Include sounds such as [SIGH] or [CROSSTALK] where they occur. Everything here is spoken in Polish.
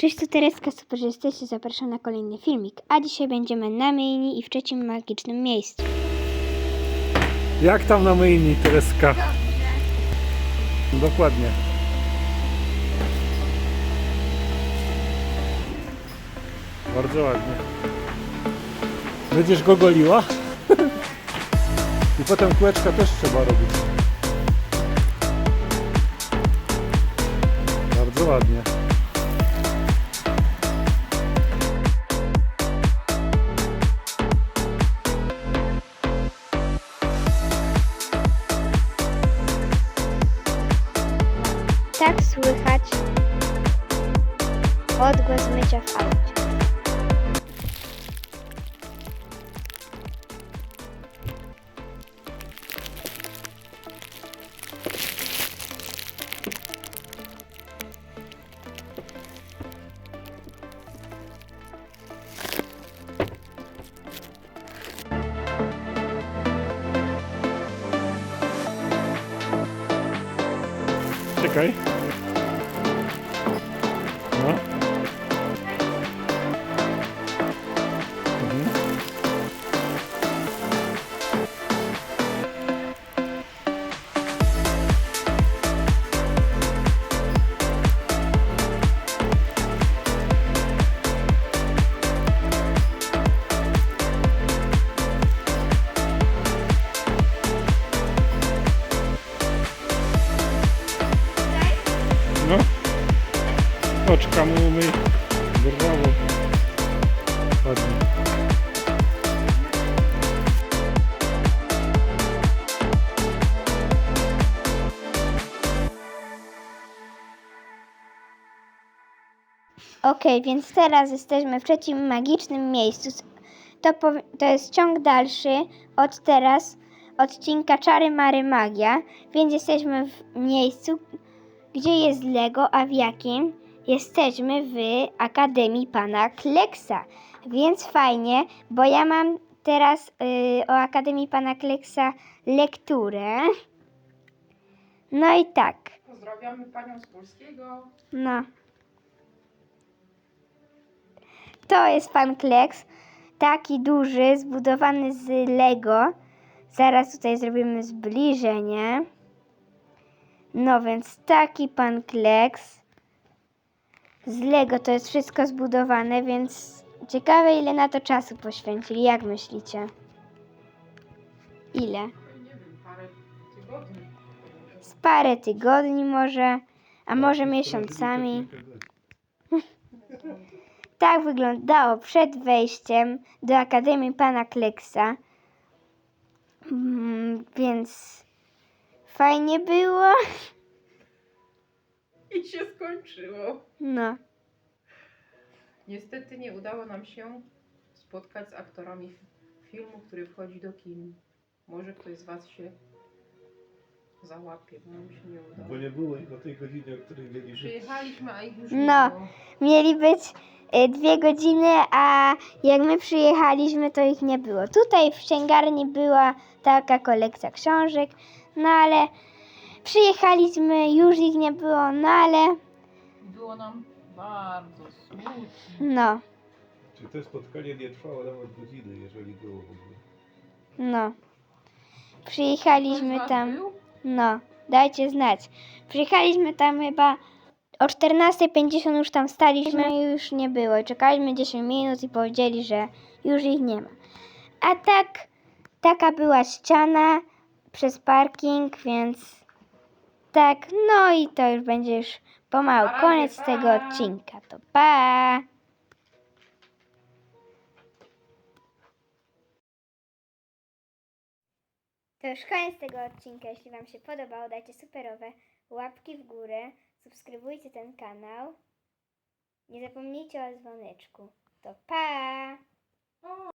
Cześć, tu Tereska, super, że jesteście, zapraszam na kolejny filmik. A dzisiaj będziemy na myjni i w trzecim magicznym miejscu. Jak tam na myjni, Tereska? Dokładnie. Bardzo ładnie. Będziesz go goliła? I potem kółeczka też trzeba robić. Bardzo ładnie. Tak słychać odgłos mycia w aucie. Czekaj. No. Oczka mu umyj. Brawo. Ładnie. Ok, więc teraz jesteśmy w trzecim magicznym miejscu. To, to jest ciąg dalszy od teraz odcinka Czary Mary Magia, więc jesteśmy w miejscu, gdzie jest Lego, a w jakim jesteśmy w Akademii Pana Kleksa. Więc fajnie, bo ja mam teraz y, o Akademii Pana Kleksa lekturę. No i tak, Pozdrawiamy panią z polskiego. no. To jest pan Kleks, taki duży, zbudowany z Lego. Zaraz tutaj zrobimy zbliżenie. No więc taki pan Kleks. Z Lego to jest wszystko zbudowane, więc ciekawe ile na to czasu poświęcili. Jak myślicie? Ile? Z parę tygodni może, a może miesiącami. [LAUGHS] Tak wyglądało przed wejściem do Akademii Pana Kleksa. Mm, więc fajnie było. I się skończyło. No, Niestety nie udało nam się spotkać z aktorami filmu, który wchodzi do kin. Może ktoś z was się załapie, bo nam się nie Bo udało. nie było ich o tej godzinie, o której mieliśmy. Przyjechaliśmy, a ich już No. nie było. mieli być y, dwie godziny, a jak my przyjechaliśmy, to ich nie było. Tutaj w księgarni była taka kolekcja książek, no ale przyjechaliśmy, już ich nie było, no ale Było nam bardzo smutno. no, Czy to spotkanie nie trwało nawet godziny, jeżeli było w ogóle. no. Ktoś z Przyjechaliśmy was tam. był? No, dajcie znać. Przyjechaliśmy tam chyba o 14.50 już tam staliśmy i już nie było. I Czekaliśmy 10 minut i powiedzieli, że już ich nie ma. A tak, taka była ściana przez parking, więc tak, no i to już będzie już pomału koniec pa. tego odcinka. To pa! To już koniec tego odcinka. Jeśli Wam się podobało, dajcie superowe łapki w górę, subskrybujcie ten kanał. Nie zapomnijcie o dzwoneczku. To pa!